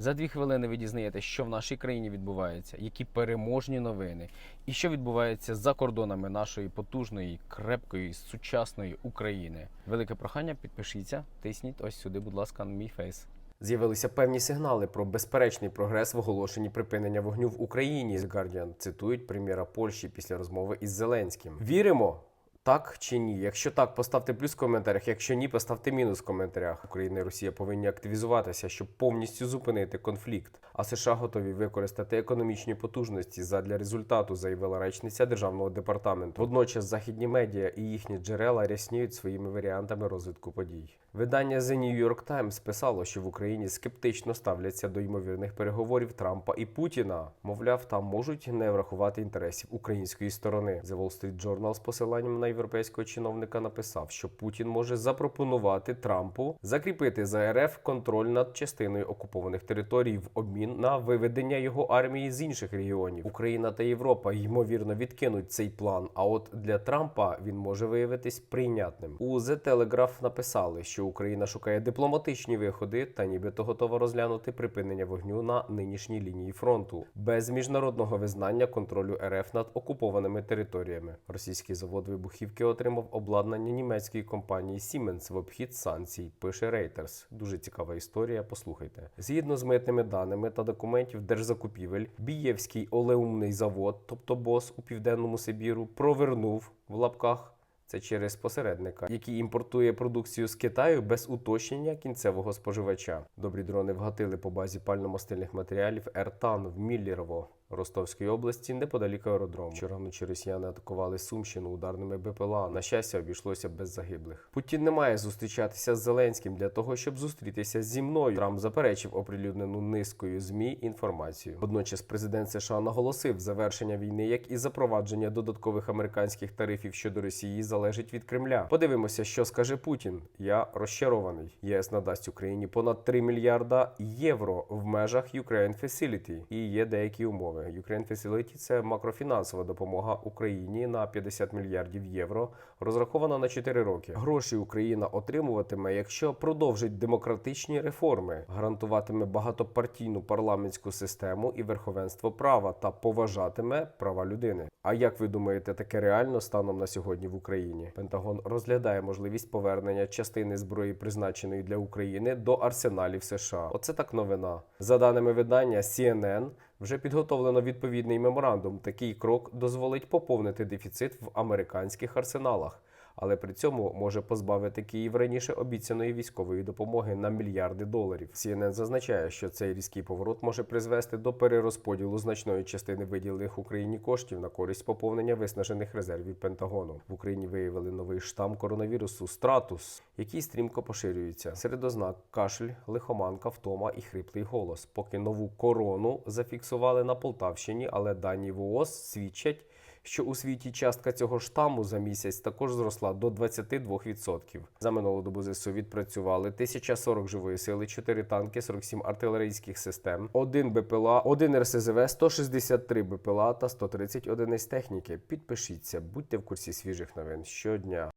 За дві хвилини ви дізнаєтесь, що в нашій країні відбувається, які переможні новини, і що відбувається за кордонами нашої потужної, крепкої, сучасної України. Велике прохання, підпишіться, тисніть ось сюди, будь ласка, на мій фейс. З'явилися певні сигнали про безперечний прогрес в оголошенні припинення вогню в Україні. The Guardian цитують прем'єра Польщі після розмови із Зеленським. Віримо. Так чи ні? Якщо так, поставте плюс в коментарях. Якщо ні, поставте мінус в коментарях. Україна і Росія повинні активізуватися, щоб повністю зупинити конфлікт. А США готові використати економічні потужності задля результату, заявила речниця державного департаменту. Водночас західні медіа і їхні джерела рясніють своїми варіантами розвитку подій. Видання The New York Times писало, що в Україні скептично ставляться до ймовірних переговорів Трампа і Путіна. Мовляв, там можуть не врахувати інтересів української сторони. The Wall Street Journal з посиланням на європейського чиновника написав, що Путін може запропонувати Трампу закріпити за РФ контроль над частиною окупованих територій в обмін на виведення його армії з інших регіонів. Україна та Європа ймовірно відкинуть цей план. А от для Трампа він може виявитись прийнятним. У The Telegraph написали, що Україна шукає дипломатичні виходи та нібито готова розглянути припинення вогню на нинішній лінії фронту без міжнародного визнання контролю РФ над окупованими територіями. Російський завод вибухівки отримав обладнання німецької компанії Siemens в обхід санкцій. Пише Reuters. Дуже цікава історія. Послухайте. Згідно з митними даними та документів держзакупівель, Бієвський олеумний завод, тобто БОС у південному Сибіру, провернув в лапках. Це через посередника, який імпортує продукцію з Китаю без уточнення кінцевого споживача. Добрі дрони вгатили по базі пально-мастильних матеріалів Ертан в Міллєрово. Ростовської області неподалік аеродрому. Вчора вночі росіяни атакували Сумщину ударними БПЛА. На щастя, обійшлося без загиблих. Путін не має зустрічатися з Зеленським для того, щоб зустрітися зі мною. Трамп заперечив оприлюднену низкою змі інформацію. Водночас президент США наголосив, завершення війни, як і запровадження додаткових американських тарифів щодо Росії, залежить від Кремля. Подивимося, що скаже Путін. Я розчарований. ЄС надасть Україні понад 3 мільярда євро в межах Ukraine Facility. і є деякі умови. Ukraine Facility – це макрофінансова допомога Україні на 50 мільярдів євро, розрахована на 4 роки. Гроші Україна отримуватиме, якщо продовжить демократичні реформи, гарантуватиме багатопартійну парламентську систему і верховенство права та поважатиме права людини. А як ви думаєте, таке реально станом на сьогодні в Україні? Пентагон розглядає можливість повернення частини зброї, призначеної для України, до арсеналів США. Оце так новина. За даними видання CNN, вже підготовлено відповідний меморандум. Такий крок дозволить поповнити дефіцит в американських арсеналах. Але при цьому може позбавити Київ раніше обіцяної військової допомоги на мільярди доларів. CNN зазначає, що цей різкий поворот може призвести до перерозподілу значної частини виділених Україні коштів на користь поповнення виснажених резервів Пентагону. В Україні виявили новий штам коронавірусу стратус, який стрімко поширюється. Серед ознак кашель, лихоманка, втома і хриплий голос. Поки нову корону зафіксували на Полтавщині, але дані ВООЗ свідчать що у світі частка цього штаму за місяць також зросла до 22%. За минулу добу ЗСУ відпрацювали 1040 живої сили, 4 танки, 47 артилерійських систем, 1 БПЛА, 1 РСЗВ, 163 БПЛА та 130 одиниць техніки. Підпишіться, будьте в курсі свіжих новин щодня.